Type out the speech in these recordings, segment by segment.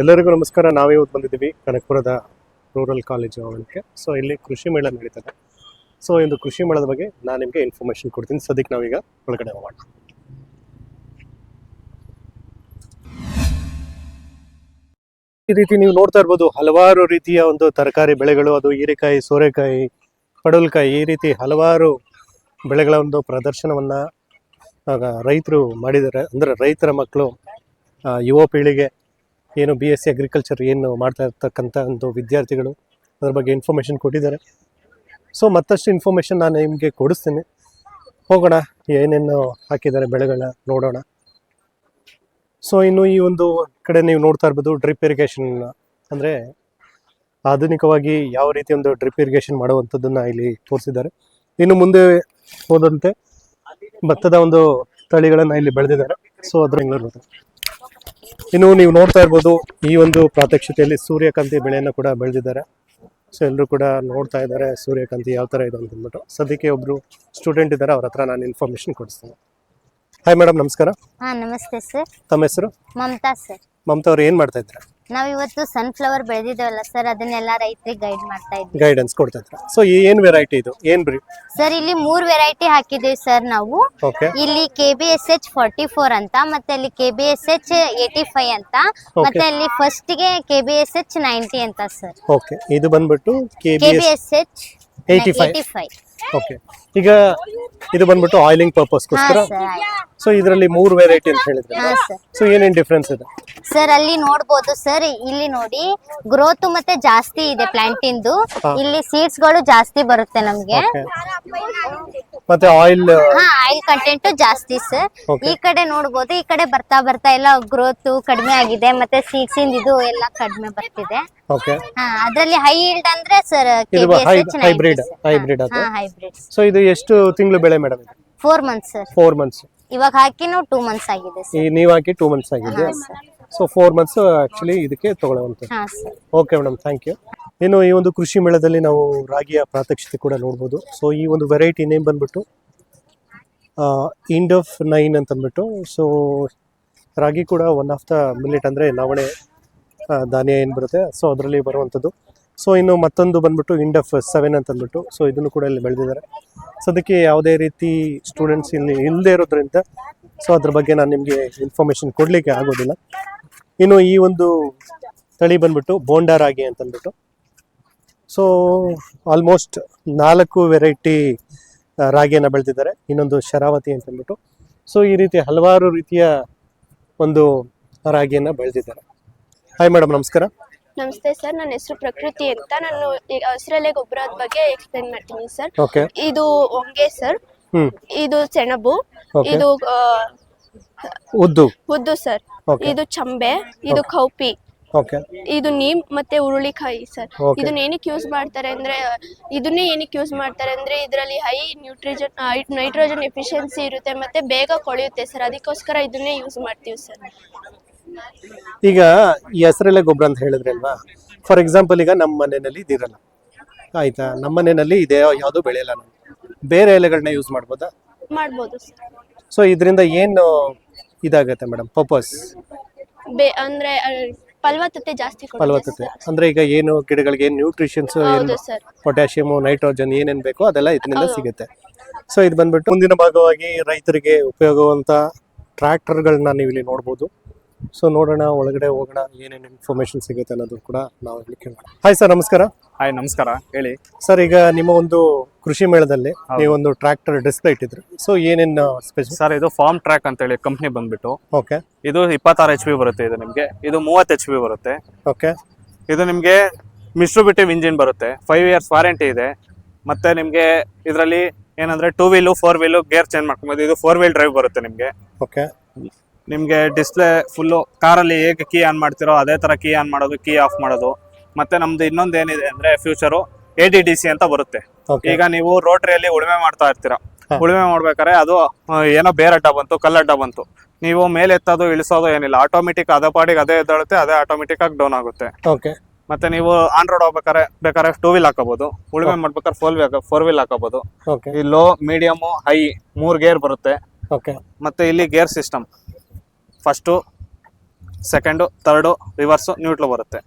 ಎಲ್ಲರಿಗೂ ನಮಸ್ಕಾರ. ನಾವೇ ಇವತ್ತು ಬಂದಿದ್ದೀವಿ ಕನಕಪುರದ ರೂರಲ್ ಕಾಲೇಜು ಅವನಿಗೆ ಸೊ ಇಲ್ಲಿ ಕೃಷಿ ಮೇಳ ನಡೀತದೆ. ಸೊ ಇಂದು ಕೃಷಿ ಮೇಳದ ಬಗ್ಗೆ ನಾನು ನಿಮಗೆ ಇನ್ಫಾರ್ಮೇಶನ್ ಕೊಡ್ತೀನಿ. ಸದ್ಯಕ್ಕೆ ನಾವೀಗ ಒಳಗಡೆ ಹೋಗೋಣ. ಈ ರೀತಿ ನೀವು ನೋಡ್ತಾ ಇರ್ಬೋದು, ಹಲವಾರು ರೀತಿಯ ಒಂದು ತರಕಾರಿ ಬೆಳೆಗಳು, ಅದು ಹೀರೆಕಾಯಿ, ಸೋರೆಕಾಯಿ ಪಡವಲಕಾಯಿ ಈ ರೀತಿ ಹಲವಾರು ಬೆಳೆಗಳ ಒಂದು ಪ್ರದರ್ಶನವನ್ನ ರೈತರು ಮಾಡಿದ್ದಾರೆ. ಅಂದ್ರೆ ರೈತರ ಮಕ್ಕಳು ಯುವ ಪೀಳಿಗೆ ಏನು ಬಿ ಎಸ್ ಸಿ ಅಗ್ರಿಕಲ್ಚರ್ ಏನು ಮಾಡ್ತಾ ಇರ್ತಕ್ಕಂಥ ಒಂದು ವಿದ್ಯಾರ್ಥಿಗಳು ಅದ್ರ ಬಗ್ಗೆ ಇನ್ಫಾರ್ಮೇಷನ್ ಕೊಟ್ಟಿದ್ದಾರೆ. ಸೊ ಮತ್ತಷ್ಟು ಇನ್ಫಾರ್ಮೇಷನ್ ನಾನು ನಿಮಗೆ ಕೊಡಿಸ್ತೀನಿ. ಹೋಗೋಣ, ಏನೇನು ಹಾಕಿದ್ದಾರೆ ಬೆಳೆಗಳನ್ನ ನೋಡೋಣ. ಸೊ ಇನ್ನು ಈ ಒಂದು ಕಡೆ ನೀವು ನೋಡ್ತಾ ಇರ್ಬೋದು ಡ್ರಿಪ್ ಇರಿಗೇಷನ್ ಅಂದರೆ ಆಧುನಿಕವಾಗಿ ಯಾವ ರೀತಿ ಒಂದು ಡ್ರಿಪ್ ಇರಿಗೇಷನ್ ಮಾಡುವಂಥದ್ದನ್ನು ಇಲ್ಲಿ ತೋರಿಸಿದ್ದಾರೆ. ಇನ್ನು ಮುಂದೆ ಹೋದಂತೆ ಭತ್ತದ ಒಂದು ತಳಿಗಳನ್ನು ಇಲ್ಲಿ ಬೆಳೆದಿದ್ದಾರೆ. ಸೊ ಅದ್ರ ಇನ್ನು ನೀವು ನೋಡ್ತಾ ಇರ್ಬೋದು ಈ ಒಂದು ಪ್ರಾತ್ಯಕ್ಷತೆಯಲ್ಲಿ ಸೂರ್ಯಕಾಂತಿ ಬೆಳೆಯನ್ನು ಕೂಡ ಬೆಳೆದಿದ್ದಾರೆ. ಸೊ ಎಲ್ಲರೂ ಕೂಡ ನೋಡ್ತಾ ಇದ್ದಾರೆ ಸೂರ್ಯಕಾಂತಿ ಯಾವ ಥರ ಇದೆ ಅಂತ ಅಂದ್ಬಿಟ್ಟು. ಸದ್ಯಕ್ಕೆ ಒಬ್ಬರು ಸ್ಟೂಡೆಂಟ್ ಇದ್ದಾರೆ ಅವ್ರ ಹತ್ರ ನಾನು ಇನ್ಫಾರ್ಮೇಶನ್ ಕೊಡಿಸ್ತೇನೆ. ಹಾಯ್ ಮೇಡಮ್ ನಮಸ್ಕಾರ. ಹಾ ನಮಸ್ತೆ ಸರ್ ತಮ್ಮ ಹೆಸರು? ಮಮತಾ ಸರ್ ಮಮತಾ ಅವ್ರು ಏನು ಮಾಡ್ತಾ ಇದ್ದಾರೆ? ನಾವ್ ಇವತ್ತು ಸನ್ಫ್ಲವರ್ ಬೆಳೆದಿದ್ದೇವಲ್ಲ ಸರ್ ಅದನ್ನೆಲ್ಲ ರೈತರಿಗೆ ಗೈಡ್ ಮಾಡ್ತಾ ಇದ್ವಿ ಗೈಡೆನ್ಸ್ ಕೊಡ್ತಾ ಸೋ ಸೊ ಏನು ವೆರೈಟಿ ಇದು? ಏನು ಬ್ರೀ ಸರ್ ಇಲ್ಲಿ ಮೂರ್ ವೆರೈಟಿ ಹಾಕಿದೀವಿ ಸರ್ ನಾವು. ಓಕೆ ಇಲ್ಲಿ K B S H forty four ಅಂತ ಮತ್ತೆ ಅಲ್ಲಿ K B S H eighty five ಅಂತ ಮತ್ತೆ ಅಲ್ಲಿ ಫಸ್ಟ್ಗೆ K B S H ninety ಅಂತ ಸರ್ ಓಕೆ ಇದು ಬಂದ್ಬಿಟ್ಟು K B S H eighty five okay ಈಗ ಇದು ಬಂದ್ಬಿಟ್ಟು ಆಯಿಲಿಂಗ್ ಪರ್ಪಸ್ಗೋಸ್ಕರ ಸೊ ಇದರಲ್ಲಿ ಮೂರು ವೆರೈಟಿ ಅಂತ ಹೇಳಿದ್ರೆ. ಸೊ ಏನೇನು ಡಿಫ್ರೆನ್ಸ್ ಇದೆ? ಸರ್ ಅಲ್ಲಿ ನೋಡ್ಬೋದು. ಸರ್ ಇಲ್ಲಿ ನೋಡಿ ಗ್ರೋತ್ ಮತ್ತೆ ಜಾಸ್ತಿ ಇದೆ ಪ್ಲಾಂಟಿಂದು ಇಲ್ಲಿ ಸೀಡ್ಸ್ಗಳು ಜಾಸ್ತಿ ಬರುತ್ತೆ ನಮ್ಗೆ. ಮತ್ತೆ ಆಯಿಲ್ ಆಯಿಲ್ ಕಂಟೆಂಟ್ ಜಾಸ್ತಿ ಸರ್ ಈ ಕಡೆ ನೋಡ್ಬೋದು ಈ ಕಡೆ ಬರ್ತಾ ಬರ್ತಾ ಎಲ್ಲ ಗ್ರೋತ್ ಕಡಿಮೆ ಆಗಿದೆ. ಮತ್ತೆ ಸೀಡ್ಸ್ ಇದು ಎಲ್ಲ ಕಡಿಮೆ ಬರ್ತಿದೆ. ಓಕೆ ಹಾ ಅದರಲ್ಲಿ ಹೈ ಈಲ್ಡ್ ಅಂದ್ರೆ ಸರ್ ಇದು ಹೈಬ್ರಿಡ್ ಹೈಬ್ರಿಡ್ ಅದು. ಹೈಬ್ರಿಡ್ ಸೊ ಇದು ಎಷ್ಟು ತಿಂಗಳು ಬೆಳೆ madam four months sir four months ಇವಾಗ ಹಾಕಿನೂ ಟೂ ಮಂತ್ಸ್ ಆಗಿದೆ ಈ ನೀವು ಹಾಕಿ ಟೂ ಮಂತ್ಸ್ ಆಗಿದೆ. ಸೊ ಫೋರ್ ಮಂತ್ಸ್ ಆಕ್ಚುಲಿ ಇದಕ್ಕೆ ತಗೊಳ್ಳುವಂತ ಹಾ sir okay madam thank you ಇನ್ನು ಈ ಒಂದು ಕೃಷಿ ಮೇಳದಲ್ಲಿ ನಾವು ರಾಗಿಯ ಪ್ರಾತ್ಯಕ್ಷತೆ ಕೂಡ ನೋಡ್ಬೋದು. ಸೊ ಈ ಒಂದು ವೆರೈಟಿ ನೇಮ್ ಬಂದ್ಬಿಟ್ಟು ಇಂಡ್ ಆಫ್ ನೈನ್ ಅಂತ ಅಂದ್ಬಿಟ್ಟು ಸೊ ರಾಗಿ ಕೂಡ ಒನ್ ಆಫ್ ದ ಮಿಲೆಟ್ ಅಂದರೆ ನವಣೆ ಧಾನ್ಯ ಏನು ಬರುತ್ತೆ? ಸೊ ಅದರಲ್ಲಿ ಬರುವಂಥದ್ದು. ಸೊ ಇನ್ನು ಮತ್ತೊಂದು ಬಂದ್ಬಿಟ್ಟು ಇಂಡಫ್ ಸೆವೆನ್ ಅಂತ ಅಂದ್ಬಿಟ್ಟು ಸೊ ಇದನ್ನು ಕೂಡ ಇಲ್ಲಿ ಬೆಳೆದಿದ್ದಾರೆ. ಸೊ ಅದಕ್ಕೆ ಯಾವುದೇ ರೀತಿ ಸ್ಟೂಡೆಂಟ್ಸ್ ಇಲ್ಲಿ ಇಲ್ಲದೆ ಇರೋದ್ರಿಂದ ಸೊ ಅದ್ರ ಬಗ್ಗೆ ನಾನು ನಿಮಗೆ ಇನ್ಫಾರ್ಮೇಷನ್ ಕೊಡಲಿಕ್ಕೆ ಆಗೋದಿಲ್ಲ. ಇನ್ನು ಈ ಒಂದು ತಳಿ ಬಂದ್ಬಿಟ್ಟು ಬೋಂಡಾ ರಾಗಿ ಅಂತ ಅಂದ್ಬಿಟ್ಟು ಸೊ ಆಲ್ಮೋಸ್ಟ್ ನಾಲ್ಕು ವೆರೈಟಿ ರಾಗಿಯನ್ನು ಬೆಳೆದಿದ್ದಾರೆ. ಇನ್ನೊಂದು ಶರಾವತಿ ಅಂತಂದ್ಬಿಟ್ಟು. ಸೊ ಈ ರೀತಿ ಹಲವಾರು ರೀತಿಯ ಒಂದು ರಾಗಿಯನ್ನು ಬೆಳೆದಿದ್ದಾರೆ. ಹಾಯ್ ಮೇಡಮ್ ನಮಸ್ಕಾರ. ನಮಸ್ತೆ ಸರ್. ನನ್ನ ಹೆಸರು ಪ್ರಕೃತಿ ಅಂತ. ನಾನು ಈಗ ಹಸಿರೆಲೆ ಗೊಬ್ಬರದ ಬಗ್ಗೆ ಎಕ್ಸ್ಪ್ಲೇನ್ ಮಾಡ್ತೀನಿ ಸರ್. ಓಕೆ ಇದು ಹೊಂಗೆ ಸರ್. ಹ್ಮ್. ಇದು ಸೆಣಬು. Okay. ಇದು ಆ, ಉದ್ದು. ಉದ್ದು ಸರ್. Okay. ಇದು ಚಂಬೆ. ಇದು ಕೌಪಿ. ಓಕೆ ಇದು ನೀಮ್ ಮತ್ತೆ ಹುರುಳಿಕಾಯಿ ಸರ್. Okay. ಇದನ್ನ ಏನಕ್ಕೆ ಯೂಸ್ ಮಾಡ್ತಾರೆ ಅಂದ್ರೆ ಇದನ್ನೇ ಏನಕ್ಕೆ ಯೂಸ್ ಮಾಡ್ತಾರೆ ಅಂದ್ರೆ ಇದರಲ್ಲಿ ಹೈ ನ್ಯೂಟ್ರಿಜನ್ ನೈಟ್ರೋಜನ್ ಎಫಿಷಿಯನ್ಸಿ ಇರುತ್ತೆ ಮತ್ತೆ ಬೇಗ ಕೊಳೆಯುತ್ತೆ ಸರ್. ಅದಕ್ಕೋಸ್ಕರ ಇದನ್ನೇ ಯೂಸ್ ಮಾಡ್ತೀವಿ ಸರ್. ಈಗ ಈ ಹೆಸರಲ್ಲೇ ಗೊಬ್ಬರ ಅಂತ ಹೇಳಿದ್ರೆ ಅಲ್ವಾ? ಫಾರ್ ಎಕ್ಸಾಂಪಲ್ ಈಗ ನಮ್ಮ ಮನೆಯಲ್ಲಿ ಇದಿರಲ್ಲ. ಆಯ್ತಾ? ನಮ್ಮ ಮನೆಯಲ್ಲಿ ಇದೆ ಯಾವುದು ಬೆಳೆಯಲ್ಲ ನಾವು. ಬೇರೆ ಎಲೆಗಳನ್ನ ಯೂಸ್ ಮಾಡ್ಬೋದಾ? ಮಾಡ್ಬೋದು ಸರ್. ಸೊ ಇದರಿಂದ ಏನು ಇದಾಗತ್ತೆ ಮೇಡಮ್ ಪರ್ಪಸ್ ಬೇ ಅಂದ್ರೆ ಫಲವತ್ತತೆ ಜಾಸ್ತಿ ಕೊಡುತ್ತೆ ಫಲವತ್ತತೆ. ಅಂದ್ರೆ ಈಗ ಏನು ಗಿಡಗಳಿಗೆ ಏನು ನ್ಯೂಟ್ರಿಷನ್ಸ್ ಏನು ಹೌದು ಸರ್. ಪೊಟ್ಯಾಷಿಯಮ್ ನೈಟ್ರೋಜನ್ ಏನೇನ್ ಬೇಕೋ ಅದೆಲ್ಲ ಇದರಿಂದ ಸಿಗುತ್ತೆ. ಸೊ ಇದು ಬಂದ್ಬಿಟ್ಟು ಮುಂದಿನ ಭಾಗವಾಗಿ ರೈತರಿಗೆ ಉಪಯೋಗವಂತ ಟ್ರ್ಯಾಕ್ಟರ್ಗಳನ್ನ ನೀವು ಇಲ್ಲಿ ನೋಡ್ಬೋದು. ಸೊ ನೋಡೋಣ ಒಳಗಡೆ ಹೋಗೋಣ ಏನೇನು ಇನ್ಫಾರ್ಮೇಶನ್ ಸಿಗುತ್ತೆ ಅನ್ನೋದು ಕೂಡ ನಾವು ಕೇಳೋಣ. ಹಾಯ್ ಸರ್ ನಮಸ್ಕಾರ. ಹಾಯ್ ನಮಸ್ಕಾರ. ಹೇಳಿ. ಸರ್ ಈಗ ನಿಮ್ಮ ಒಂದು ಕೃಷಿ ಮೇಳದಲ್ಲಿ ನೀವು ಒಂದು ಟ್ರ್ಯಾಕ್ಟರ್ ಡಿಸ್ಪ್ಲೇ ಇಟ್ಟಿದ್ರು. ಸೊ ಏನೇನು ಸ್ಪೆಷಲ್ ಸರ್ ಇದು ಫಾರ್ಮ್ ಟ್ರ್ಯಾಕ್ ಅಂತ ಹೇಳಿ ಕಂಪ್ನಿ ಬಂದ್ಬಿಟ್ಟು. ಓಕೆ ಇದು ಇಪ್ಪತ್ತಾರು ಎಚ್ ಪಿ ಬರುತ್ತೆ ಇದು ನಿಮಗೆ. ಇದು ಮೂವತ್ತು ಎಚ್ ಪಿ ಬರುತ್ತೆ. ಓಕೆ ಇದು ನಿಮಗೆ ಮಿಸ್ಟ್ರಿಬ್ಯೂಟಿವ್ ಇಂಜಿನ್ ಬರುತ್ತೆ. ಫೈವ್ ಇಯರ್ಸ್ ವಾರಂಟಿ ಇದೆ. ಮತ್ತೆ ನಿಮಗೆ ಇದರಲ್ಲಿ ಏನಂದ್ರೆ two wheel four wheel gear change ಮಾಡ್ಕೊಬೋದು ಇದು ಫೋರ್ ವೀಲ್ ಡ್ರೈವ್ ಬರುತ್ತೆ ನಿಮಗೆ. ಓಕೆ ನಿಮಗೆ ಡಿಸ್ಪ್ಲೇ ಫುಲ್ಲು ಕಾರಲ್ಲಿ ಹೇಗೆ ಕೀ ಆನ್ ಮಾಡ್ತಿರೋ ಅದೇ ಥರ ಕೀ ಆನ್ ಮಾಡೋದು ಕೀ ಆಫ್ ಮಾಡೋದು. ಮತ್ತೆ ನಮ್ದು ಇನ್ನೊಂದು ಏನಿದೆ ಅಂದ್ರೆ future A D D C ಅಂತ ಬರುತ್ತೆ. ಈಗ ನೀವು ರೋಟ್ರಿಯಲ್ಲಿ ಉಳುಮೆ ಮಾಡ್ತಾ ಇರ್ತೀರಾ. ಉಳುಮೆ ಮಾಡ್ಬೇಕಾದ್ರೆ ಅದು ಏನೋ ಬೇರೆ ಅಡ್ಡ ಬಂತು ಕಲ್ಲಡ್ಡ ಬಂತು. ನೀವು ಮೇಲೆ ಎತ್ತೋದು ಇಳಿಸೋದು ಏನಿಲ್ಲ. ಆಟೋಮೆಟಿಕ್ ಅದೇ ಪಾಡಿಗೆ ಅದೇ ಎದ್ದಳುತ್ತೆ ಅದೇ ಆಟೋಮೆಟಿಕ್ ಆಗಿ ಡೌನ್ ಆಗುತ್ತೆ. ಓಕೆ ಮತ್ತೆ ನೀವು ಆನ್ ರೋಡ್ ಹೋಗ್ಬೇಕಾದ್ರೆ ಬೇಕಾದ್ರೆ ಟೂ ವೀಲ್ ಹಾಕೋಬಹುದು ಉಳುಮೆ ಮಾಡ್ಬೇಕಾದ್ರೆ ಫೋರ್ ವೀಲ್ ಫೋರ್ ವೀಲ್ ಹಾಕೋಬಹುದು ಲೋ ಮೀಡಿಯಮ್ ಹೈ ಮೂರ್ ಗೇರ್ ಬರುತ್ತೆ. ಮತ್ತೆ ಇಲ್ಲಿ gear system first second third reverse neutral ಬರುತ್ತೆ.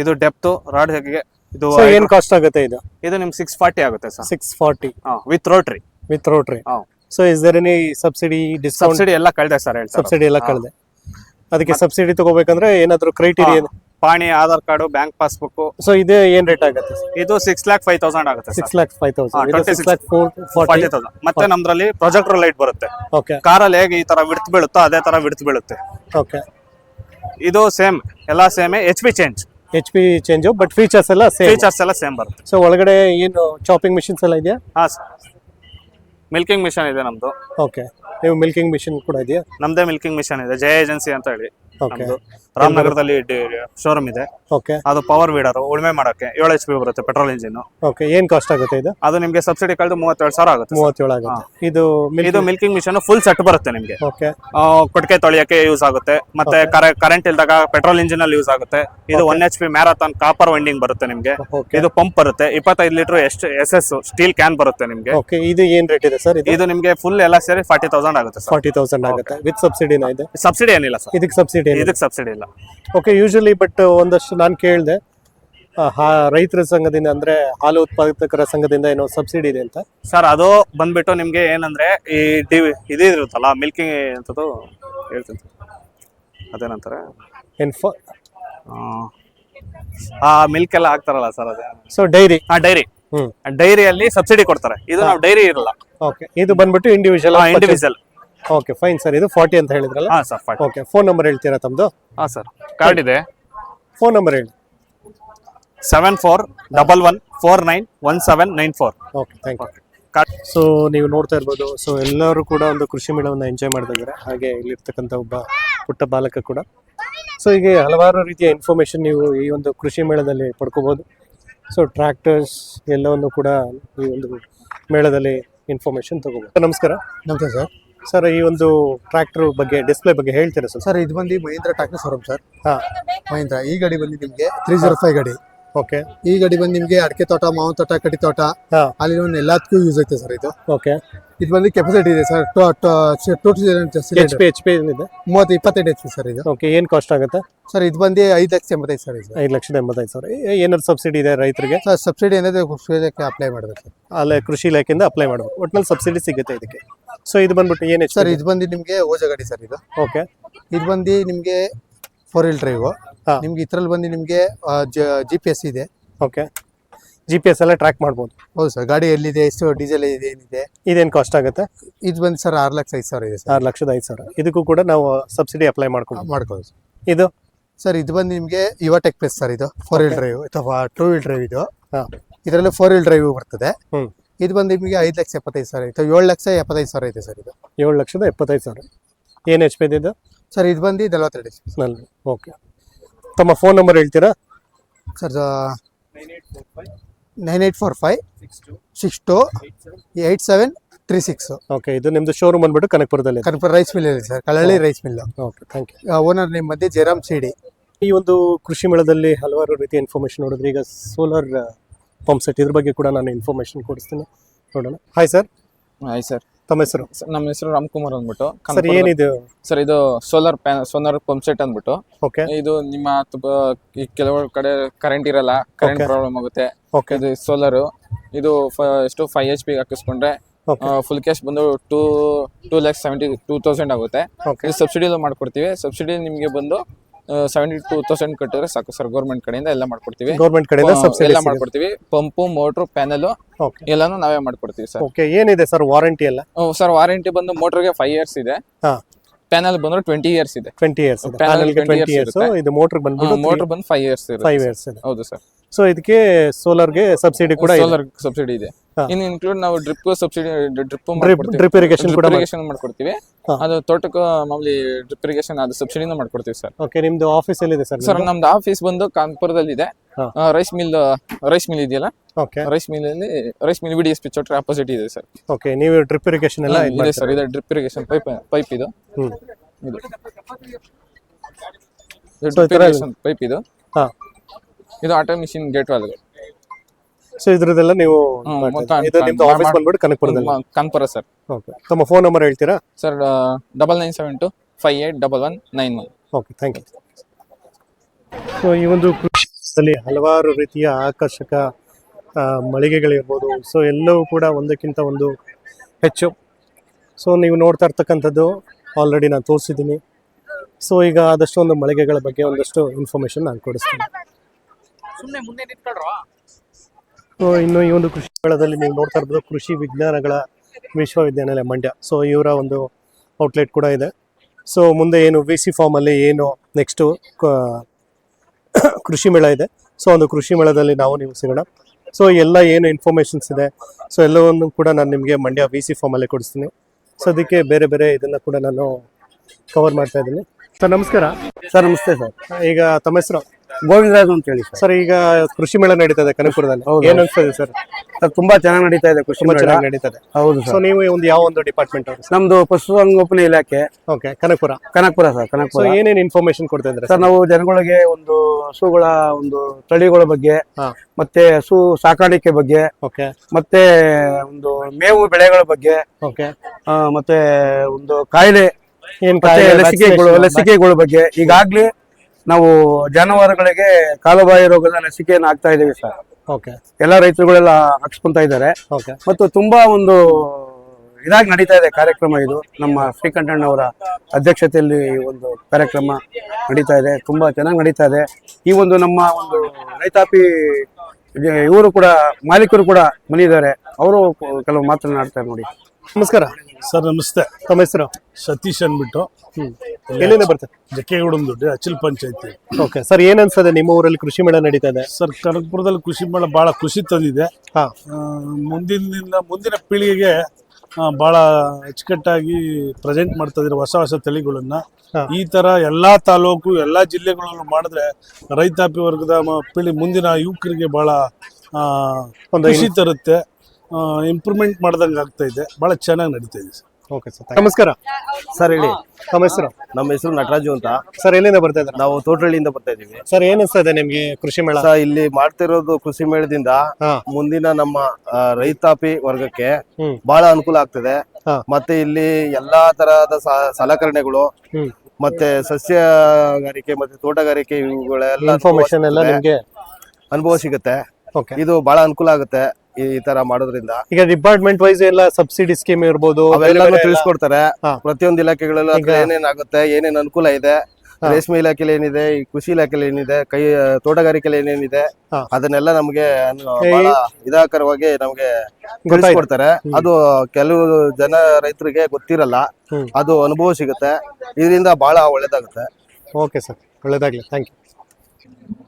ಇದು ಡೆಪ್ತು ರಾಡ್ ಹೆಗ್ಗೆ ಇದು ಏನ್ ಕಾಸ್ಟ್ ಆಗುತ್ತೆ ಇದು? ಇದು ನಿಮ್ಗೆ ಸಿಕ್ಸ್ ಫಾರ್ಟಿ ಆಗುತ್ತೆ sir. Six forty with rotary with rotary so is there any subsidy discount subsidy ಎಲ್ಲ ಕಳ್ದೆ ಸರ್ ಹೇಳಿ ಸಬ್ಸಿಡಿ ಎಲ್ಲ ಕಳೆದೆ. ಅದಕ್ಕೆ ಸಬ್ಸಿಡಿ ತಗೋಬೇಕಂದ್ರೆ ಏನಾದ್ರು ಕ್ರೈಟೀರಿಯಾ ಪಾಣಿ Aadhaar card bank passbook so ಇದು ಏನ್ ರೇಟ್ ಆಗುತ್ತೆ ಇದು ಸಿಕ್ಸ್ ಲ್ಯಾಕ್ ಫೈವ್ ತೌಸಂಡ್ ಆಗುತ್ತೆ ಸಿಕ್ಸ್ ಲ್ಯಾಕ್ ಫೈವ್ ತೌಸಂಡ್ ಹಾ, six lakh four forty thousand ಮತ್ತೆ ನಮ್ದ್ರಲ್ಲಿ ಪ್ರೊಜೆಕ್ಟರ್ ಲೈಟ್ ಬರುತ್ತೆ. ಓಕೆ ಕಾರಲ್ಲಿ ಹೇಗೆ ಈ ತರ ವಿಡ್ತ್ ಬೀಳುತ್ತೋ ಅದೇ ತರ ವಿಡ್ತ್ ಬೀಳುತ್ತೆ. ಓಕೆ ಇದು ಸೇಮ್ ಎಲ್ಲ same H P change H P change but features ಎಲ್ಲ ಸೇಮ್ ಫೀಚರ್ಸ್ ಎಲ್ಲ ಸೇಮ್ ಬರುತ್ತೆ. ಸೊ ಒಳಗಡೆ ಏನು ಚಾಪಿಂಗ್ ಮಿಷಿನ್ಸ್ ಎಲ್ಲ ಇದೆಯಾ? ಹಾ ಮಿಲ್ಕಿಂಗ್ ಮಿಷನ್ ಇದೆ ನಮ್ದು. ಓಕೆ ನೀವು ಮಿಲ್ಕಿಂಗ್ ಮಿಷಿನ್ ಕೂಡ ಇದೆಯಾ? ನಮ್ದೇ ಮಿಲ್ಕಿಂಗ್ ಮಿಷನ್ ಇದೆ. ಜಯ ಏಜೆನ್ಸಿ ಅಂತ ಹೇಳಿ. ನಮ್ದು ರಾಮನಗರದಲ್ಲಿ ಶೋರೂಮ್ ಇದೆ. ಓಕೆ ಅದು ಪವರ್ ವೀಡರ್ ಉಳುಮೆ ಮಾಡಕ್ಕೆ ಏಳು ಎಚ್ ಪಿ ಬರುತ್ತೆ ಪೆಟ್ರೋಲ್ ಇಂಜಿನ್ ಓಕೆ ಏನ್ ಕಾಸ್ಟ್ ಆಗುತ್ತೆ ಇದು? ಅದು ನಿಮ್ಗೆ ಸಬ್ಸಿಡಿ ಕಳೆದು ಮೂವತ್ತೇಳು ಸಾವಿರ ಆಗುತ್ತೆ. ಮೂವತ್ತೇಳು ಆಗುತ್ತೆ. ಇದು ಇದು ಮಿಲ್ಕಿಂಗ್ ಮಿಷನ್ ಫುಲ್ ಸೆಟ್ ಬರುತ್ತೆ ನಿಮ್ಗೆ. ಓಕೆ ಕೊಟ್ಟಿಗೆ ತೊಳೆಯಕ್ಕೆ ಯೂಸ್ ಆಗುತ್ತೆ. ಮತ್ತೆ ಕರೆಂಟ್ ಇಲ್ದಾಗ ಪೆಟ್ರೋಲ್ ಇಂಜಿನ್ ಅಲ್ಲಿ ಯೂಸ್ ಆಗುತ್ತೆ. ಇದು one H P Marathon copper winding ಬರುತ್ತೆ ನಿಮ್ಗೆ. ಇದು ಪಂಪ್ ಬರುತ್ತೆ. ಇಪ್ಪತ್ತೈದು ಲೀಟರ್ ಎಷ್ಟು ಎಸ್ ಎಸ್ ಸ್ಟೀಲ್ ಕ್ಯಾನ್ ಬರುತ್ತೆ ನಿಮ್ಗೆ. ಓಕೆ ಇದು ಏನ್ ರೇಟ್ ಇದೆ ಸರ್ ಇದು? ನಿಮಗೆ ಫುಲ್ ಎಲ್ಲ ಸೇರಿ ಫಾರ್ಟಿ ತೌಸಂಡ್ ಆಗುತ್ತೆ ಫಾರ್ಟಿ ತೌಸಂಡ್ ಆಗುತ್ತೆ. ವಿತ್ ಸಬ್ಸಿಡಿನ ಇದೆ? ಸಬ್ಸಿಡಿ ಏನಿಲ್ಲ ಸರ್. ಇದಕ್ಕೆ ಸಬ್ಸಿಡಿ ಇದಕ್ಕೆ ಸಬ್ಸಿಡಿ ಇಲ್ಲ. ಓಕೆ ಯೂಶಲಿ ಬಟ್ ಒಂದಷ್ಟು ನಾನು ಕೇಳಿದೆ ರೈತರ ಸಂಘದಿಂದ ಅಂದ್ರೆ ಹಾಲು ಉತ್ಪಾದಕರ ಸಂಘದಿಂದ ಏನೋ ಸಬ್ಸಿಡಿ ಇದೆ ಅಂತ. ಸರ್ ಅದು ಬಂದ್ಬಿಟ್ಟು ನಿಮ್ಗೆ ಏನಂದ್ರೆ ಈ ಡಿ ಇದು ಇರುತ್ತಲ್ಲ ಮಿಲ್ಕಿಂಗ್ ಅಂತದ್ದು ಹೇಳ್ತೀನಿ. ಅದೇನಂತಾರೆ? ಇನ್ಫೋ ಆ, ಆ ಮಿಲ್ಕ್ ಎಲ್ಲ ಹಾಕ್ತಾರಲ್ಲ ಸರ್ ಅದೇ. ಸೊ ಡೈರಿ ಆ ಡೈರಿ ಹ್ಮ್. ಡೈರಿಯಲ್ಲಿ ಸಬ್ಸಿಡಿ ಕೊಡ್ತಾರೆ. ಇದು ನಾವು ಡೈರಿ ಇರಲ್ಲ. ಓಕೆ ಇದು ಬಂದ್ಬಿಟ್ಟು individual individual okay fine sir ಇದು ಫಾರ್ಟಿ ಅಂತ ಹೇಳಿದ್ರಲ್ಲ? ಹಾಂ sir forty okay phone number ಹೇಳ್ತೀರಾ ತಮ್ಮದು ಹಾಂ ಸರ್ ಕಾರ್ಡ್ ಇದೆ. ಫೋನ್ ನಂಬರ್ ಹೇಳಿ. Seven four double one four nine one seven nine four okay thank you so ನೀವು ನೋಡ್ತಾ ಇರ್ಬೋದು ಸೊ ಎಲ್ಲರೂ ಕೂಡ ಒಂದು ಕೃಷಿ ಮೇಳವನ್ನು ಎಂಜಾಯ್ ಮಾಡ್ತಾ ಇದ್ದಾರೆ. ಹಾಗೆ ಇಲ್ಲಿರ್ತಕ್ಕಂಥ ಒಬ್ಬ ಪುಟ್ಟ ಬಾಲಕ ಕೂಡ. ಸೊ ಹೀಗೆ ಹಲವಾರು ರೀತಿಯ ಇನ್ಫಾರ್ಮೇಶನ್ ನೀವು ಈ ಒಂದು ಕೃಷಿ ಮೇಳದಲ್ಲಿ ಪಡ್ಕೋಬೋದು. ಸೊ ಟ್ರ್ಯಾಕ್ಟರ್ಸ್ ಎಲ್ಲವನ್ನು ಕೂಡ ಈ ಒಂದು ಮೇಳದಲ್ಲಿ ಇನ್ಫಾರ್ಮೇಶನ್ ತಗೋಬೋದು. ನಮಸ್ಕಾರ. ನಮಸ್ತೆ ಸರ್ ಸರ್ ಈ ಒಂದು ಟ್ರ್ಯಾಕ್ಟರ್ ಬಗ್ಗೆ ಡಿಸ್ಪ್ಲೇ ಬಗ್ಗೆ ಹೇಳ್ತೀರಾ ಸರ್ ಸರ್ ಇದು ಬಂದು ಮಹೀಂದ್ರ ಟ್ರಾಕ್ಟರ್ ಶೋರೂಮ್ ಸರ್ ಹಾಂ. ಮಹೀಂದ್ರ ಈ ಗಾಡಿ ಬಂದು ನಿಮಗೆ ತ್ರೀ ಜೀರೋ ಫೈವ್ ಗಾಡಿ. ಓಕೆ ಈ ಗಡಿ ಬಂದು ನಿಮಗೆ ಅಡಿಕೆ ತೋಟ ಮಾವಿನ ತೋಟ ಕಡಿ ತೋಟ ಅಲ್ಲಿ ಒಂದು ಎಲ್ಲದಕ್ಕೂ ಯೂಸ್ ಐತೆ ಸರ್ ಇದು. ಓಕೆ ಇದು ಬಂದು ಕೆಪಾಸಿಟಿ ಇದೆ sir two H P H P ಏನಿದೆ? ಮೂವತ್ತು ಇಪ್ಪತ್ತೈದು ಎಚ್ ಪಿ ಸರ್ ಇದು. ಓಕೆ ಏನು ಕಾಸ್ಟ್ ಆಗುತ್ತೆ? ಸರ್ ಇದು ಬಂದು ಐದು ಲಕ್ಷ ಎಂಬತ್ತೈದು ಸರ್ ಇದು ಐದು ಲಕ್ಷದ ಎಂಬತ್ತೈದು ಸಾವಿರ. ಏನಾದ್ರು ಸಬ್ಸಿಡಿ ಇದೆ ರೈತರಿಗೆ? ಸರ್ ಸಬ್ಸಿಡಿ ಏನಾದ್ರೆ ಕೃಷಿಗೆ ಅಪ್ಲೈ ಮಾಡಬೇಕು ಅಲ್ಲೇ ಕೃಷಿ ಇಲಾಖೆಯಿಂದ ಅಪ್ಲೈ ಮಾಡಬೇಕು. ಒಟ್ನಲ್ಲಿ ಸಬ್ಸಿಡಿ ಸಿಗುತ್ತೆ ಇದಕ್ಕೆ. ಸೊ ಇದು ಬಂದ್ಬಿಟ್ಟು ಏನು ಸರ್ ಇದು? ಬಂದು ನಿಮಗೆ ಓಜಗಡಿ ಸರ್ ಇದು. ಓಕೆ ಇದು ಬಂದು ನಿಮಗೆ ಫೋರ್ ವೀಲ್ ಡ್ರೈವ್. ನಿಮ್ಗೆ ಇದ್ರಲ್ಲಿ ಬಂದು ನಿಮಗೆ ಜಿ ಪಿ ಎಸ್ ಇದೆ. ಓಕೆ ಜಿ ಪಿ ಎಸ್ ಎಲ್ಲ ಟ್ರ್ಯಾಕ್ ಮಾಡ್ಬೋದು. ಹೌದು ಸರ್ ಗಾಡಿ ಎಲ್ಲಿದೆ ಎಷ್ಟು ಡೀಸೆಲ್ ಇದೆ ಏನಿದೆ? ಇದೇನು ಕಾಸ್ಟ್ ಆಗುತ್ತೆ? ಇದು ಬಂದು ಸರ್ ಆರು ಲಕ್ಷ ಐದು ಸಾವಿರ ಇದೆ ಸರ್. ಆರು ಲಕ್ಷದ ಐದು ಸಾವಿರ. ಇದಕ್ಕೂ ಕೂಡ ನಾವು ಸಬ್ಸಿಡಿ ಅಪ್ಲೈ ಮಾಡ್ಕೊಂಡು ಮಾಡ್ಕೊಳ್ಳಿ ಇದು? ಸರ್ ಇದು ಬಂದು ನಿಮಗೆ ಯುವಟೆಕ್ ಪ್ಲಸ್ ಸರ್ ಇದು ಫೋರ್ ವೀಲ್ ಡ್ರೈವ್ ಅಥವಾ ಟೂ ವೀಲ್ ಡ್ರೈವ್ ಇದು. ಹಾಂ. ಇದರಲ್ಲಿ ಫೋರ್ ವೀಲ್ ಡ್ರೈವ್ ಬರ್ತದೆ. ಇದು ಬಂದು ನಿಮಗೆ ಐದು ಲಕ್ಷ ಎಪ್ಪತ್ತೈದು ಸಾವಿರ ಐತೆ ಏಳು ಲಕ್ಷ ಎಪ್ಪತ್ತೈದು ಸಾವಿರ ಐತೆ ಸರ್ ಇದು. ಏಳು ಲಕ್ಷದ ಎಪ್ಪತ್ತೈದು ಸಾವಿರ. ಏನು ಎಚ್ ಪಿ ಇದು? ಸರ್ ಇದು ಬಂದು ನಲವತ್ತೆರಡು ಎಚ್ ಪಿ ಓಕೆ ತಮ್ಮ ಫೋನ್ ನಂಬರ್ ಹೇಳ್ತೀರಾ? Sir nine eight four five six two eight seven three six okay ಇದು ನಿಮ್ಮದು ಶೋರೂಮ್ ಬಂದ್ಬಿಟ್ಟು ಕನಕಪುರದಲ್ಲಿ ಕನಕಪುರ ರೈಸ್ ಮಿಲ್ ಇದೆ sir ಕಳಳಿ rice mill okay thank you owner ನಿಮ್ಮ ಮಧ್ಯೆ ಜಯರಾಮ್ ಸಿಡಿ. ಈ ಒಂದು ಕೃಷಿ ಮೇಳದಲ್ಲಿ ಹಲವಾರು ರೀತಿಯ ಇನ್ಫಾರ್ಮೇಷನ್ ನೋಡಿದ್ರೆ. ಈಗ ಸೋಲಾರ್ ಪಂಪ್ ಸೆಟ್ ಇದ್ರ ಬಗ್ಗೆ ಕೂಡ ನಾನು ಇನ್ಫಾರ್ಮೇಷನ್ ಕೊಡಿಸ್ತೀನಿ. ನೋಡೋಣ. ಹಾಯ್ ಸರ್ ಹಾಯ್ ಸರ್ ತಮ್ಮ ಹೆಸರು? ಸರ್, ನಮ್ಮ ಹೆಸರು ರಾಮ್ಕುಮಾರ್ ಅಂದ್ಬಿಟ್ಟು ಸರ್ ಕನಕಪುರದ- ಏನಿದು? ಸರ್ ಇದು solar pan solar pump set ಅಂದ್ಬಿಟ್ಟು. ಓಕೆ. ಇದು ನಿಮ್ಮ ತುಂಬಾ ಈ ಕೆಲವು ಕಡೆ ಕರೆಂಟ್ ಇರಲ್ಲ ಕರೆಂಟ್ Okay. ಪ್ರಾಬ್ಲಮ್ ಆಗುತ್ತೆ. ಓಕೆ. ಇದು ಸೋಲಾರ್. ಇದು ಫ- ಎಷ್ಟು? ಫೈವ್ ಎಚ್ ಪಿ ಹಾಕಿಸ್ಕೊಂಡ್ರೆ ಓಕೆ. ಫುಲ್ ಕ್ಯಾಶ್ ಬಂದು two two lakh seventy two thousand ಆಗುತ್ತೆ ಇದು ಸಬ್ಸಿಡಿಲೂ ಮಾಡ್ಕೊಡ್ತೀವಿ. ಸಬ್ಸಿಡಿ ನಿಮಗೆ ಬಂದು ಸೆವೆಂಟಿ ಟೂ ತೌಸಂಡ್ ಕಟ್ಟಿದ್ರೆ ಸಾಕು ಸರ್ ಗೌರ್ಮೆಂಟ್ ಕಡೆಯಿಂದ ಎಲ್ಲ ಮಾಡ್ಕೊಡ್ತೀವಿ. ಗೌರ್ಮೆಂಟ್ ಕಡೆಯಿಂದ ಸಬ್ಸಿಡಿ ಎಲ್ಲ ಮಾಡ್ಕೊಡ್ತೀವಿ. ಪಂಪು ಮೋಟ್ರು ಪ್ಯಾನಲ್ ಎಲ್ಲಾನು ನಾವೇ ಮಾಡ್ಕೊಡ್ತೀವಿ ಸರ್ ಓಕೆ ಏನಿದೆ ಸರ್ ವಾರಂಟಿ ಎಲ್ಲ? ಸರ್ ವಾರಂಟಿ ಬಂದು ಗೆ ಫೈವ್ ಇಯರ್ಸ್ ಇದೆ. ಪ್ಯಾನಲ್ ಬಂದ್ರೆ ಟ್ವೆಂಟಿ ಇಯರ್ಸ್ ಇದೆ. ಟ್ವೆಂಟಿ ಇಯರ್ಸ್ ಪ್ಯಾನೆಲ್ Panel ಪ್ಯಾನಲ್ಗೆ 20 ಟ್ವೆಂಟಿ ಇಯರ್ಸ್. ಇದು ಮೋಟರ್ ಬಂದ್ಬಿಟ್ಟು ಮೋಟರ್ ಬಂದು ಫೈವ್ ಇಯರ್ಸ್ ಇದೆ ಫೈವ್ ಇಯರ್ಸ್ ಇದೆ. ಹೌದು ಸರ್ ಸೊ ಇದಕ್ಕೆ ಸೋಲಾರ್ಗೆ ಸಬ್ಸಿಡಿ ಕೂಡ ಸೋಲಾರ್ ಸಬ್ಸಿಡಿ ಇದೆ. ಹಾ. ಇನ್ನು ಇನ್ಕ್ಲೂಡ್ ನಾವು drip subsidy drip drip irrigation ಕೂಡ ಇರಿಗೇಷನ್ ಮಾಡ್ಕೊಡ್ತೀವಿ. ಅದು ತೋಟಕ್ಕೆ ಮಾಮೂಲಿ ಡ್ರಿಪ್ ಇರಿಗೇಷನ್ ಅದು ಸಬ್ಸಿಡಿನ ಮಾಡ್ಕೊಡ್ತೀವಿ ಸರ್. ಓಕೆ ನಿಮ್ದು ಆಫೀಸ್ ಎಲ್ಲಿದೆ ಸರ್ ಸರ್ ನಮ್ದು? ಆಫೀಸ್ ಬಂದು ಕಾನ್ಪುರದಲ್ಲಿ ಇದೆ ರೈಸ್ ಮಿಲ್ ರೈಸ್ ಮಿಲ್ ಇದೆಯಲ್ಲ? ಓಕೆ ರೈಸ್ ಮಿಲ್ ಅಲ್ಲಿ rice mill D S P ಚೌಟ್ರಿ ಆಪೋಸಿಟ್ ಇದೆ ಸರ್. ಓಕೆ ನೀವು ಡ್ರಿಪ್ ಇರಿಗೇಷನ್ ಎಲ್ಲ ಇದೆ ಸರ್ ಇದೆ ಡ್ರಿಪ್ ಇರಿಗೇಷನ್ ಪೈಪ್ ಪೈಪ್ ಇದು. ಇದು. ಡ್ರಿಪ್ ಇರಿಗೇಷನ್ ಪೈಪ್ ಇದು. ಹಾ. ಇದು auto machine gate valve so ಇದ್ರದ್ದೆಲ್ಲ ನೀವು ಹ್ಮ್, ಮಾಡ್ತಾ ಮೊತ್ತ ಇದ್ದೀರಾ. ಇದು ನಿಮ್ದು ಮಾಡ್- ಆಫೀಸ್ ಬಂದ್ಬಿಟ್ಟು ಕನಕಪುರದಲ್ಲಿ ಕಾನ್ಪುರ ಸರ್. ಓಕೆ ತಮ್ಮ ಫೋನ್ ನಂಬರ್ ಹೇಳ್ತೀರಾ? Sir double nine seven two five eight double one nine one okay thank you so ಈ ಒಂದು ಕೃಷಿಯಲ್ಲಿ ಹಲವಾರು ರೀತಿಯ ಆಕರ್ಷಕ ಆ, ಮಳಿಗೆಗಳಿರ್ಬೋದು. ಸೊ ಎಲ್ಲವೂ ಕೂಡ ಒಂದಕ್ಕಿಂತ ಒಂದು ಹೆಚ್ಚು. ಸೊ ನೀವು ನೋಡ್ತಾ ಇರ್ತಕ್ಕಂಥದ್ದು ಆಲ್ರೆಡಿ ನಾನು ತೋರಿಸಿದ್ದೀನಿ. ಸೊ ಈಗ ಆದಷ್ಟು ಒಂದು ಮಳಿಗೆಗಳ ಬಗ್ಗೆ ಒಂದಷ್ಟು ಇನ್ಫಾರ್ಮೇಶನ್ ನಾನು ಕೊಡಿಸ್ತೀನಿ. ಸೊ ಇನ್ನು ಈ ಒಂದು ಕೃಷಿ ಮೇಳದಲ್ಲಿ ನೀವು ನೋಡ್ತಾ ಇರ್ಬೋದು ಕೃಷಿ ವಿಜ್ಞಾನಗಳ ವಿಶ್ವವಿದ್ಯಾನಿಲಯ ಮಂಡ್ಯ. ಸೊ ಇವರ ಒಂದು ಔಟ್ಲೆಟ್ ಕೂಡ ಇದೆ. ಸೊ ಮುಂದೆ ಏನು ವಿ ಸಿ ಫಾರ್ಮಲ್ಲಿ ಏನು ನೆಕ್ಸ್ಟು ಕೃಷಿ ಮೇಳ ಇದೆ. ಸೊ ಒಂದು ಕೃಷಿ ಮೇಳದಲ್ಲಿ ನಾವು ನೀವು ಸಿಗೋಣ. ಸೊ ಎಲ್ಲ ಏನು ಇನ್ಫಾರ್ಮೇಷನ್ಸ್ ಇದೆ ಸೊ ಎಲ್ಲವನ್ನು ಕೂಡ ನಾನು ನಿಮಗೆ ಮಂಡ್ಯ ವಿ ಸಿ ಫಾರ್ಮಲ್ಲೇ ಕೊಡಿಸ್ತೀನಿ. ಸೊ ಅದಕ್ಕೆ ಬೇರೆ ಬೇರೆ ಇದನ್ನು ಕೂಡ ನಾನು ಕವರ್ ಮಾಡ್ತಾ ಇದ್ದೀನಿ. ಸರ್ ನಮಸ್ಕಾರ. ಸರ್ ನಮಸ್ತೆ ಸರ್. ಈಗ ತಮ್ಮ ಹೆಸರು? ಗೋವಿಂದರಾಜ್ ಅಂತ ಹೇಳಿ ಸರ್. ಸರ್ ಈಗ ಕೃಷಿ ಮೇಳ ನಡೀತಾ ಇದೆ ಕನಕಪುರದಲ್ಲಿ. ಹೌದು. ಏನು ಅನ್ಸ್ತದೆ ಸರ್? ಸರ್ ತುಂಬಾ ಚೆನ್ನಾಗಿ ನಡೀತಾ ಇದೆ ಕೃಷಿ ತುಂಬಾ ಮೇಳ. ಚೆನ್ನಾಗಿ ನಡೀತದೆ. ಹೌದು ಸೊ ಸರ್. ನೀವು ಒಂದು ಯಾವ ಒಂದು ಡಿಪಾರ್ಟ್ಮೆಂಟ್ ನಮ್ದು ಪಶುಸಂಗೋಪನೆ ಇಲಾಖೆ. Okay Kanakapura. Kanakapura sir so Kanakapura. ಏನೇನು ಇನ್ಫಾರ್ಮೇಶನ್ ಕೊಡ್ತಾ ಇದ್ರೆ ಸರ್ ನಾವು ಜನಗಳಿಗೆ ಒಂದು ಹಸುಗಳ ಒಂದು ತಳಿಗಳ ಬಗ್ಗೆ ಹಾ. ಮತ್ತೆ ಹಸು ಸಾಕಾಣಿಕೆ ಬಗ್ಗೆ ಓಕೆ ಮತ್ತೆ ಒಂದು ಮೇವು ಬೆಳೆಗಳ ಬಗ್ಗೆ ಓಕೆ ಆ, ಮತ್ತೆ ಒಂದು ಕಾಯಿಲೆ ಏನ್ ಮತ್ತೆ ಕಾಯಿಲೆ, ಲಸಿಕೆಗಳು ಲಸಿಕೆಗಳ ಬಗ್ಗೆ. ಈಗಾಗ್ಲೇ ನಾವು ಜಾನುವಾರುಗಳಿಗೆ ಕಾಲುಬಾಯಿ ರೋಗದ ಲಸಿಕೆಯನ್ನು ಹಾಕ್ತಾ ಇದ್ದೀವಿ ಸರ್. ಓಕೆ. ಎಲ್ಲ ರೈತರುಗಳೆಲ್ಲ ಹಾಕ್ಸ್ಕೊಂತ ಇದ್ದಾರೆ. ಓಕೆ. ಮತ್ತು ತುಂಬಾ ಒಂದು ಇದಾಗಿ ನಡೀತಾ ಇದೆ ಕಾರ್ಯಕ್ರಮ ಇದು. ನಮ್ಮ ಶ್ರೀಕಂಠಣ್ಣವರ ಅಧ್ಯಕ್ಷತೆಯಲ್ಲಿ ಒಂದು ಕಾರ್ಯಕ್ರಮ ನಡೀತಾ ಇದೆ. ತುಂಬಾ ಚೆನ್ನಾಗಿ ನಡೀತಾ ಇದೆ. ಈ ಒಂದು ನಮ್ಮ ಒಂದು ರೈತಾಪಿ ಇವರು ಕೂಡ ಮಾಲೀಕರು ಕೂಡ ಬಂದಿದ್ದಾರೆ ಅವರು ಕೆಲವು ಮಾತನಾಡ್ತಾರೆ ನೋಡಿ. ನಮಸ್ಕಾರ. ಸರ್ ನಮಸ್ತೆ. ತಮ್ಮ ಹೆಸರು? ಸತೀಶ್ ಅಂದ್ಬಿಟ್ಟು. ಎಲ್ಲಿಂದ ಬರ್ತದೆ ಜಕ್ಕೇಗೌಡ ದುಡ್ಡು ಅಚಿಲ್ ಪಂಚಾಯತಿ. ಓಕೆ ಸರ್ ಏನ್ ಅನ್ಸದೆ ನಿಮ್ಮ ಊರಲ್ಲಿ ಕೃಷಿ ಮೇಳ ನಡೀತಾ ಇದೆ? ಸರ್ ಕನಕಪುರದಲ್ಲಿ ಕೃಷಿ ಮೇಳ ಬಹಳ ಖುಷಿ ತಂದಿದೆ. ಹಾ. ಮುಂದಿನ ಮುಂದಿನ ಪೀಳಿಗೆಗೆ ಬಹಳ ಅಚ್ಚುಕಟ್ಟಾಗಿ ಪ್ರೆಸೆಂಟ್ ಮಾಡ್ತಾ ಇದ್ದಾರೆ ಹೊಸ ಹೊಸ ತಳಿಗಳನ್ನ. ಈ ತರ ಎಲ್ಲಾ ತಾಲೂಕು ಎಲ್ಲಾ ಜಿಲ್ಲೆಗಳಲ್ಲೂ ಮಾಡಿದ್ರೆ ರೈತಾಪಿ ವರ್ಗದ ಮ- ಪೀಳಿ ಮುಂದಿನ ಯುವಕರಿಗೆ ಬಹಳ ಆ, ಒಂದು ಖುಷಿ ತರುತ್ತೆ. ಇಂಪ್ರೂವ್ಮೆಂಟ್ ಮಾಡ್ದಂಗೆ ಆಗ್ತಾ ಇದೆ. ಬಹಳ ಚೆನ್ನಾಗಿ ನಡೀತಾ ಇದೆ ಸರ್. ಓಕೆ ಸರ್ ನಮಸ್ಕಾರ. ಸರ್ ಹೇಳಿ. ನಮ್ಮ ಹೆಸರು? ನಮ್ಮ ಹೆಸರು ನಟರಾಜು ಅಂತ. ಸರ್ ಎಲ್ಲಿಂದ ಬರ್ತಾ ಇದ್ದಾರೆ? ನಾವು ತೋಟಹಳ್ಳಿಯಿಂದ ಬರ್ತಾ ಇದೀವಿ ಸರ್ ಏನ್ ಅನ್ಸ್ತದೆ ನಿಮ್ಗೆ ಕೃಷಿ ಮೇಳ? ಸರ್ ಇಲ್ಲಿ ಮಾಡ್ತಿರೋದು ಕೃಷಿ ಮೇಳದಿಂದ ಹಾ. ಮುಂದಿನ ನಮ್ಮ ಆ, ರೈತಾಪಿ ವರ್ಗಕ್ಕೆ ಹ್ಮ್. ಬಹಳ ಅನುಕೂಲ ಆಗ್ತದೆ. ಹಾ. ಮತ್ತೆ ಇಲ್ಲಿ ಎಲ್ಲಾ ತರಹದ ಸ- ಸಲಕರಣೆಗಳು ಹ್ಮ್. ಮತ್ತೆ ಸಸ್ಯಗಾರಿಕೆ ಮತ್ತೆ ತೋಟಗಾರಿಕೆ ಇವುಗಳೆಲ್ಲ ಇನ್ಫಾರ್ಮೇಶನ್ ಎಲ್ಲ ನಿಮ್ಗೆ? ಅನುಭವ ಸಿಗುತ್ತೆ. ಓಕೆ ಇದು ಬಹಳ ಅನುಕೂಲ ಆಗುತ್ತೆ. ಈ ತರ ಮಾಡೋದ್ರಿಂದ ಈಗ ಡಿಪಾರ್ಟ್ಮೆಂಟ್ ವೈಸ್ ಎಲ್ಲ ಸಬ್ಸಿಡಿ ಸ್ಕೀಮ್ ಇರ್ಬೋದು ಅವೆಲ್ಲನೂ ತಿಳಿಸ್ಕೊಡ್ತಾರೆ. ಪ್ರತಿಯೊಂದು ಇಲಾಖೆಗಳಲ್ಲೂ ಏನೇನಾಗುತ್ತೆ ಏನೇನು ಅನುಕೂಲ ಇದೆ ರೇಷ್ಮೆ ಇಲಾಖೆಲಿ ಏನಿದೆ ಈ ಕೃಷಿ ಇಲಾಖೆಲಿ ಏನಿದೆ ಕೈ ತೋಟಗಾರಿಕೆಲಿ ಏನೇನಿದೆ. ಅದನ್ನೆಲ್ಲ ನಮ್ಗೆ ಬಹಳ ಇದಾಕರವಾಗಿ ನಮ್ಗೆ. ತಿಳಿಸ್ಕೊಡ್ತಾರೆ. ಅದು ಕೆಲವು ಜನ ರೈತರಿಗೆ ಗೊತ್ತಿರಲ್ಲ ಅದು ಅನುಭವ ಸಿಗುತ್ತೆ. ಇದರಿಂದ ಬಹಳ ಒಳ್ಳೇದಾಗುತ್ತೆ. ಓಕೆ ಸರ್ ಒಳ್ಳೇದಾಗ್ಲಿ. ಥ್ಯಾಂಕ್ ಯು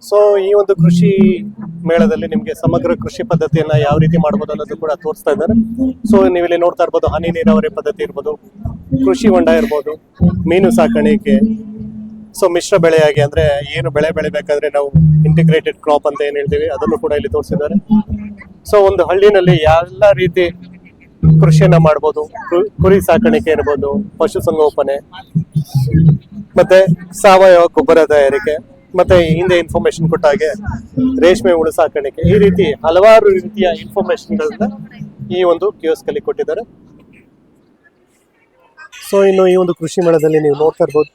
ಸೊ ಈ ಒಂದು ಕೃಷಿ ಮೇಳದಲ್ಲಿ ನಿಮಗೆ ಸಮಗ್ರ ಕೃಷಿ ಪದ್ಧತಿಯನ್ನ ಯಾವ ರೀತಿ ಮಾಡ್ಬೋದು ಅನ್ನೋದು ಕೂಡ ತೋರಿಸ್ತಾ ಇದ್ದಾರೆ. ಸೊ ನೀವಿಲ್ಲಿ ನೋಡ್ತಾ ಇರ್ಬೋದು, ಹನಿ ನೀರಾವರಿ ಪದ್ಧತಿ ಇರ್ಬೋದು, ಕೃಷಿ ಹೊಂಡ ಇರ್ಬೋದು, ಮೀನು ಸಾಕಾಣಿಕೆ. ಸೊ ಮಿಶ್ರ ಬೆಳೆಯಾಗಿ ಅಂದ್ರೆ ಏನು ಬೆಳೆ ಬೆಳಿಬೇಕಾದ್ರೆ ನಾವು ಇಂಟಿಗ್ರೇಟೆಡ್ ಕ್ರಾಪ್ ಅಂತ ಏನ್ ಹೇಳ್ತೀವಿ, ಅದನ್ನು ಕೂಡ ಇಲ್ಲಿ ತೋರಿಸಿದ್ದಾರೆ. ಸೊ ಒಂದು ಹಳ್ಳಿನಲ್ಲಿ ಎಲ್ಲ ರೀತಿ ಕೃಷಿಯನ್ನ ಮಾಡ್ಬೋದು ಕುರಿ ಸಾಕಾಣಿಕೆ ಇರ್ಬೋದು, ಪಶುಸಂಗೋಪನೆ, ಮತ್ತೆ ಸಾವಯವ ಗೊಬ್ಬರ ತಯಾರಿಕೆ. ಮತ್ತೆ ಹಿಂದೆ ಇನ್ಫಾರ್ಮೇಶನ್ ಕೊಟ್ಟ ಹಾಗೆ ರೇಷ್ಮೆ ಹುಳು ಸಾಕಾಣಿಕೆ. ಈ ರೀತಿ ಹಲವಾರು ರೀತಿಯ ಇನ್ಫಾರ್ಮೇಶನ್ಗಳನ್ನ ಈ ಒಂದು ಕಿಯೋಸ್ಕಲ್ಲಿ ಕೊಟ್ಟಿದ್ದಾರೆ. ಸೊ ಇನ್ನು ಈ ಒಂದು ಕೃಷಿ ಮೇಳದಲ್ಲಿ ನೀವು ನೋಡ್ತಾ ಇರ್ಬೋದು.